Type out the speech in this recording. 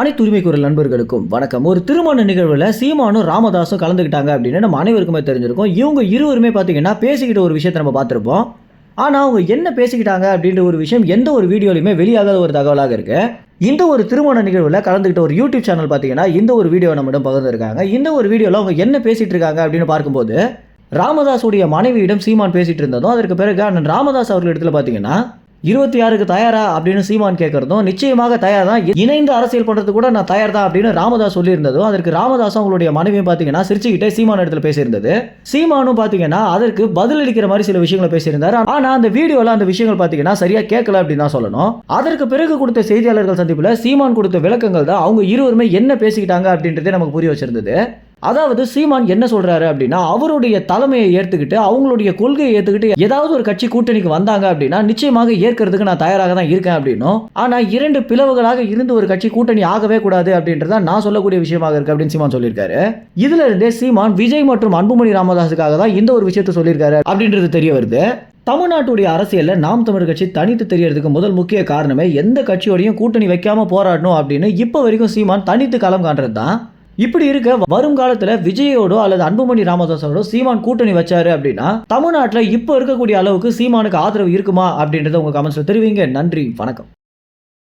அனைத்து உரிமை குரல் நண்பர்களுக்கும் வணக்கம். ஒரு திருமண நிகழ்வில் சீமானும் ராமதாஸும் கலந்துக்கிட்டாங்க அப்படின்னு நம்ம அனைவருக்குமே தெரிஞ்சிருக்கும். இவங்க இருவருமே பார்த்தீங்கன்னா பேசிக்கிட்ட ஒரு விஷயத்தை நம்ம பார்த்துருப்போம் ஆனால் அவங்க என்ன பேசிக்கிட்டாங்க அப்படின்ற ஒரு விஷயம் எந்த ஒரு வீடியோலையுமே வெளியாகாத ஒரு தகவலாக இருக்கு. இந்த ஒரு திருமண நிகழ்வில் கலந்துக்கிட்ட ஒரு யூடியூப் சேனல் பார்த்தீங்கன்னா இந்த ஒரு வீடியோ நம்மிடம் பகிர்ந்துருக்காங்க. இந்த ஒரு வீடியோவில் அவங்க என்ன பேசிகிட்டு இருக்காங்க அப்படின்னு பார்க்கும்போது ராமதாஸுடைய மனைவியிடம் சீமான் பேசிகிட்டு இருந்ததும் அதற்கு பிறகு அண்ணன் ராமதாஸ் அவர்கள் இடத்துல பார்த்தீங்கன்னா இருபத்தி ஆறுக்கு தயாரா அப்படின்னு சீமான் கேட்கறதும் நிச்சயமாக தயார் தான் இணைந்து அரசியல் பண்றது கூட நான் தயார் தான் அப்படின்னு ராமதாஸ் சொல்லியிருந்ததும் அதற்கு ராமதாஸ் அவங்களுடைய மனைவியும் பார்த்தீங்கன்னா சிரிச்சுக்கிட்டே சீமான் இடத்துல பேசியிருந்தது. சீமானும் பார்த்தீங்கன்னா அதற்கு பதிலளிக்கிற மாதிரி சில விஷயங்களை பேசியிருந்தார். ஆனால் அந்த வீடியோவில் அந்த விஷயங்கள் பார்த்தீங்கன்னா சரியாக கேட்கல அப்படின்னு தான் சொல்லணும். அதற்கு பிறகு கொடுத்த செய்தியாளர்கள் சந்திப்பில் சீமான் கொடுத்த விளக்கங்கள் தான் அவங்க இருவருமே என்ன பேசிக்கிட்டாங்க அப்படின்றதே நமக்கு புரிய வச்சிருந்தது. அதாவது சீமான் என்ன சொல்றாரு அப்படின்னா அவருடைய தலைமையை ஏற்றுக்கிட்டு அவங்களுடைய கொள்கையை ஏற்றுக்கிட்டு ஏதாவது ஒரு கட்சி கூட்டணிக்கு வந்தாங்க அப்படின்னா நிச்சயமாக ஏற்கிறதுக்கு நான் தயாராக தான் இருக்கேன் அப்படின்னும். ஆனால் இரண்டு பிளவுகளாக இருந்து ஒரு கட்சி கூட்டணி ஆகவே கூடாது அப்படின்றத நான் சொல்லக்கூடிய விஷயமாக இருக்கு அப்படின்னு சீமான் சொல்லியிருக்காரு. இதுல இருந்தே சீமான் விஜய் மற்றும் அன்புமணி ராமதாஸுக்காக தான் இந்த ஒரு விஷயத்தை சொல்லியிருக்காரு அப்படின்றது தெரிய வருது. தமிழ்நாட்டுடைய அரசியலில் நாம் தமிழ் கட்சி தனித்து தெரியறதுக்கு முதல் முக்கிய காரணமே எந்த கட்சியோடையும் கூட்டணி வைக்காம போராடணும் அப்படின்னு இப்போ வரைக்கும் சீமான் தனித்து களம் காண்றது தான் இப்படி இருக்க வருங்காலத்துல விஜயோடோ அல்லது அன்புமணி ராமதாஸோட சீமான் கூட்டணி வச்சாரு அப்படின்னா தமிழ்நாட்டில் இப்போ இருக்கக்கூடிய அளவுக்கு சீமானுக்கு ஆதரவு இருக்குமா அப்படின்றத உங்க கமெண்ட்ஸ்ல தெரிவிங்க. நன்றி வணக்கம்.